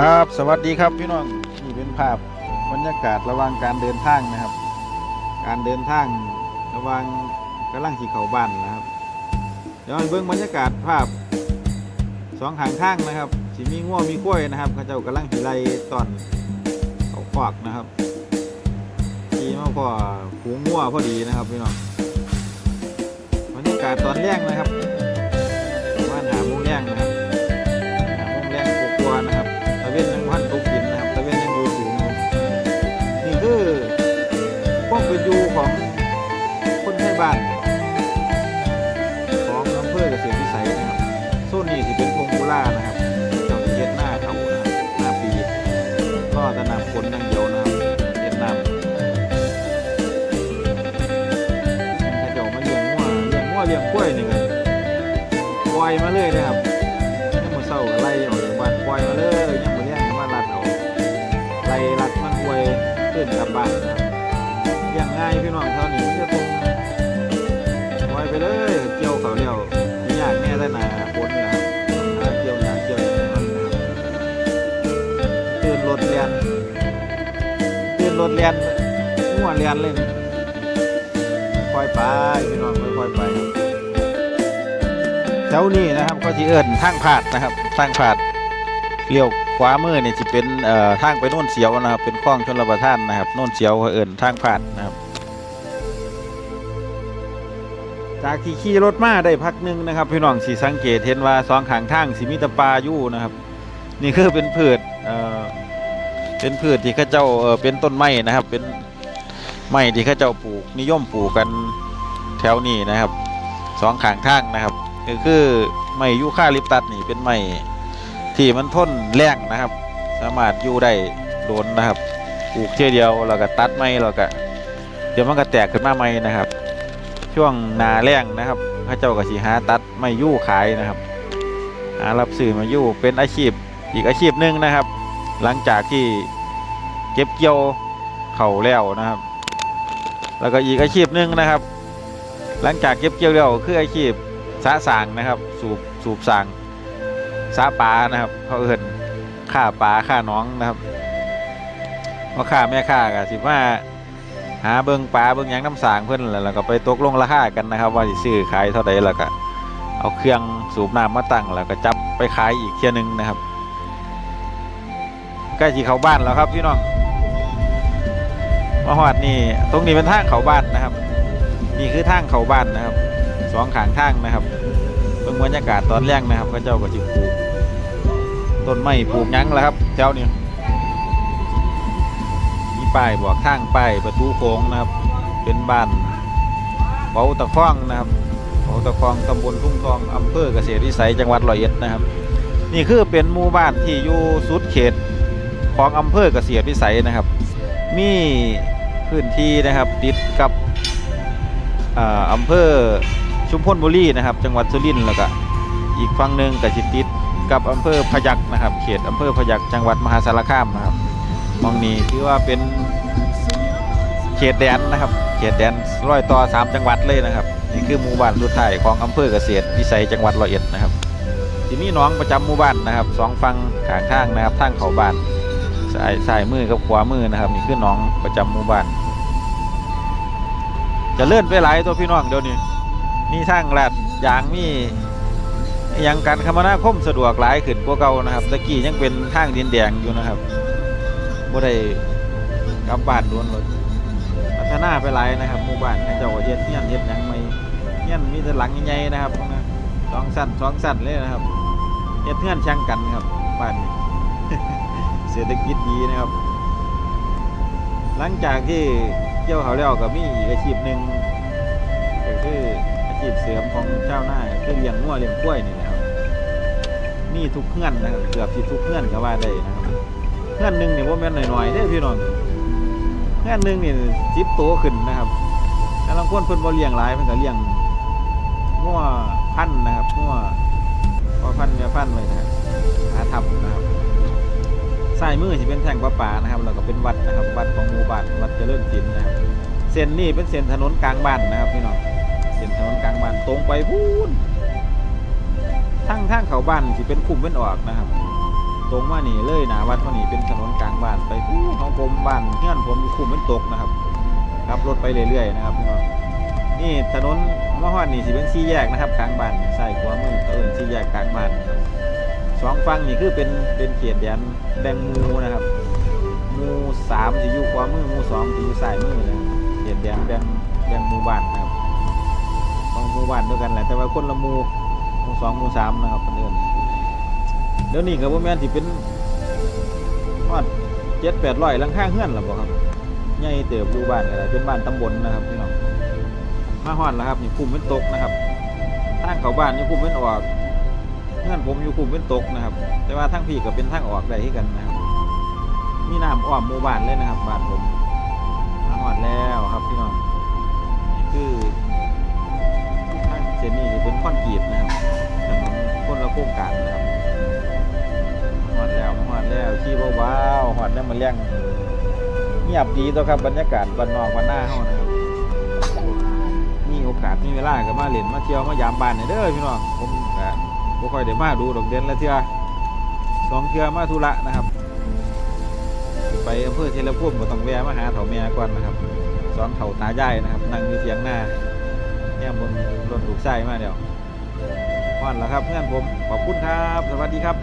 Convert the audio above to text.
ครับสวัสดีครับพี่น้องนี่เป็นภาพบรรยากาศระหว่างการเดินทางนะครับ การเดินทางระหว่างกำลังขี่เขาบ้านนะครับ เดี๋ยวเบิ่งบรรยากาศภาพสองขางทางนะครับสิมีง่วมีกล้วยนะครับเขาเจ้ากำลังขี่ไล่ตอนเขาควักนะครับขี่มาพอผูงง่วพอดีนะครับพี่น้องบรรยากาศตอนแรกนะครับประมาณหาโมงแรกนะครับ จะนนอย่างเดียวนะครับเวียดนามถ้าเจ้ามาเลี้ยงงัวเลี้ยงงัวเลี้ยงกล้วยนี่ไงปล่อยมาเลยนะครับยังมือเศร้าก็ไล่ออกจากบ้าน ถเรียนง่วเรียนเลยค่อยไปพี่น้องค่อยๆไปครับแถวนี้นะครับก็จะเอิญทางผาดนะครับทางผาดเลี้ยวขวามือเนี่ยจะเป็นเอ่อทางไปโน่นเสียวนะครับ เป็นคลองชนรับประทานนะครับโน่นเสียวเอิญทางผาดนะครับจากที่ขี่รถมาได้พักหนึงนะครับพี่น้องสีสังเกตเห็นว่าสองขางทางสีมีแตะปลาอยู่นะครับ นี่คือเป็นพืชเอ่อ เป็นพืชที่ข้าเจ้าเออเป็นต้นไม้นะครับ เป็นไม้ที่ข้าเจ้าปลูกนิยมปลูกกันแถวนี้นะครับสองขางทางนะครับก็คือไม้ยูคาลิปตัสนี่เป็นไม้ที่มันทนแรงนะครับ สามารถอยู่ได้โดนนะครับปลูกเที่ยเดียวแล้วก็ตัดไม้แล้วก็เดี๋ยวมันก็แตกขึ้นมาใหม่นะครับ ช่วงนาแรงนะครับพระเจ้าก็สิหาตัดไม้ยู่ขายนะครับหารับซื้อมายู่เป็นอาชีพอีกอาชีพหนึ่งนะครับ หลังจากที่เก็บเกี่ยวเข่าแล้วนะครับ แล้วก็อีกอาชีพหนึ่งนะครับ หลังจากเก็บเกี่ยวแล้วคืออาชีพสะสางนะครับ สูบสูบสางสะปลานะครับเขาเอินฆ่าปลาฆ่าน้องนะครับเพราฆ่าแม่ฆ่ากันสิว่าหาเบิงปลาเบิงยังน้ำสางเพื่อนแล้วก็ไปตกลงราคากันนะครับ ว่าสิซื้อขายเท่าใดแล้วก็เอาเครื่องสูบน้ำมาตั้งแล้วก็จับไปขายอีกเที่ยหนึงนะครับ ใกล้ที่เขาบ้านแล้วครับพี่น้องมาหอดนี่ตรงนี้เป็นทางเขาบ้านนะครับ นี่คือทางเขาบ้านนะครับสองขางทางนะครับเบิ่งบรรยากาศตอนแรกนะครับพระเจ้าก็จิปลูกต้นไม้ปลูกยังแล้วครับเจ้านี่มีป้ายบอกทางป้ายประตูโค้งนะครับ เป็นบ้านเบาตะคองนะครับเบาตะคองตำบลทุ่งทองอำเภอเกษตรวิสัยจังหวัดร้อยเอ็ดนะครับ นี่คือเป็นหมู่บ้านที่อยู่สุดเขต ของอำเภอเกษตรวิสัยนะครับ มีพื้นที่นะครับติดกับอำเภอชุมพลบุรีนะครับ จังหวัดสุรินทร์แล้วก็อีกฝั่งหนึ่งกับชิติดกับอำเภอพยัคฆ์นะครับ เขตอำเภอพยัคฆ์จังหวัดมหาสารคามนะครับมองนี้ถือว่าเป็นเขตแดนนะครับ เขตแดนร้อยต่อสามจังหวัดเลยนะครับนี่คือหมู่บ้านสุดท้ายของอำเภอเกษตรวิสัยจังหวัดร้อยเอ็ดนะครับที่นี่น้องประจำหมู่บ้านนะครับสองฝั่งขางทางนะครับทางเขาบ้าน สายสายมือกับขวามือนะครับ นี่คือน้องประจำหมู่บ้านจะเลื่อนไปหลายตัวพี่น้องเดี๋ยวนี้มีทางลาดยางมีอหยังการคมนาคมสะดวกหลายขึ้นกว่าเก่านะครับตะกี้ยังเป็นทางดินแดงอยู่นะครับบ่ได้กลับบ้านด่วนเลยพัฒนาไปหลายนะครับหมู่บ้านเจ้าก็เฮ็ดเฮียนเฮ็ดหยังไม่เฮียนมีแต่หลังใหญ่ๆนะครับสองสั้นสองสั้นเลยนะครับเฮ็ดเฮือนแข่งกันครับบ้านนี้ เศรษฐกิจดีนะครับ หลังจากที่เกี่ยวเขาแล้วก็มีอีกอาชีพหนึ่งก็คืออาชีพเสริมของเจ้าวนาคือเลี้ยงงัวเลี้ยงกล้วยนี่แหละครับมีทุกเพื่อนนะครับเกือบที่ทุกเพื่อนก็ว่าได้นะครับเพื่อนหนึ่งเนี่ยว่าแม่นหน่อยๆเด้พี่น้องเพื่อนหนึ่งเนี่ยจิบโตขึ้นนะครับแต่บางคนเพิ่นบ่เลี้ยงหลายเพิ่นก็เลี้ยงงัวพันนะครับงัวพอพันธุ์แม่พันธุ์ไว้นะหาทับนะครับ ซ้ายมือจะเป็นแท่งประปานะครับแล้วก็เป็นวัดนะครับวัดของหมู่บ้านวัดเจริญศิลป์นะครับเส้นนี้เป็นเส้นถนนกลางบ้านนะครับพี่น้องเส้นถนนกลางบ้านตรงไปพูนทางทางเขาบ้านที่เป็นคุ้มเป็นออกนะครับ ตรงมานี่เลยนาวัดมานี่เป็นถนนกลางบ้านไปอู้ของผมบ้านเพื่อนผมคุ้มเป็นตกนะครับขับรถไปเรื่อยๆนะครับพี่น้องนี่ถนนมะฮอดนี่สิเป็นสี่แยกนะครับ กลางบ้านใส่ขวามือเอิญสี่แยกกลางบ้านนะครับ สองฝั่งนี่คือเป็นเป็นเขตแดนแบ่งมูนะครับมูสามสิอยู่ขวามือมูสองสิอยู่ซ้ายมือนะครับเขตแดนแบ่งแบ่งมูบ้านนะครับของมูบ้านด้วยกันแหละแต่ว่าคนละมูมูสองมูสามนะครับเพื่อนเดี๋ยวนี้ก็บ่แม่นสิเป็นฮอดเจ็ดแปดร้อยลังคาเฮือนหรือบ่าครับใหญ่เติบอยู่บ้านก็ได้เป็นบ้านตำบลนะครับพี่น้องมาฮอดแล้วครับนี่คุมเป็นตกนะครับทางเขาบ้านนี่คุมเป็นออก เฮือนผมอยู่คุมเป็นตกนะครับ แต่ว่าทางพี่ก็เป็นทางออกได้ที่กันนะครับมีน้ำอ้อมหมู่บ้านเลยนะครับบ้านผมมาฮอดแล้วครับพี่น้องนี่คือทางเส้นนี้จะเป็นคอนกรีตนะครับถนนคนละโครงการนะครับมาฮอดแล้วมาฮอดแล้วขี่เบาๆฮอดแล้วมาเลี้ยงเงียบดีตัวครับบรรยากาศบ้านนอกบ้านหน้าเฮานะครับมีโอกาสมีเวลาก็มาเล่นมาเที่ยวมายามบ้านให้เด้อพี่น้องผมก็ บ่ค่อยได้มาดูดอกเด่นละเทื่อสองเทื่อมาธุระนะครับไปอำเภอเทเลพุ่มก็ต้องแวะมาหาเถาแม่ก่อนนะครับสองเถาตาใหญ่นะครับนั่งอยู่เสียงหน้าเนี่ยบนรถถูกใส่มาเดี๋ยวพอนแล้วครับเพื่อนผมขอบคุณครับ สวัสดีครับ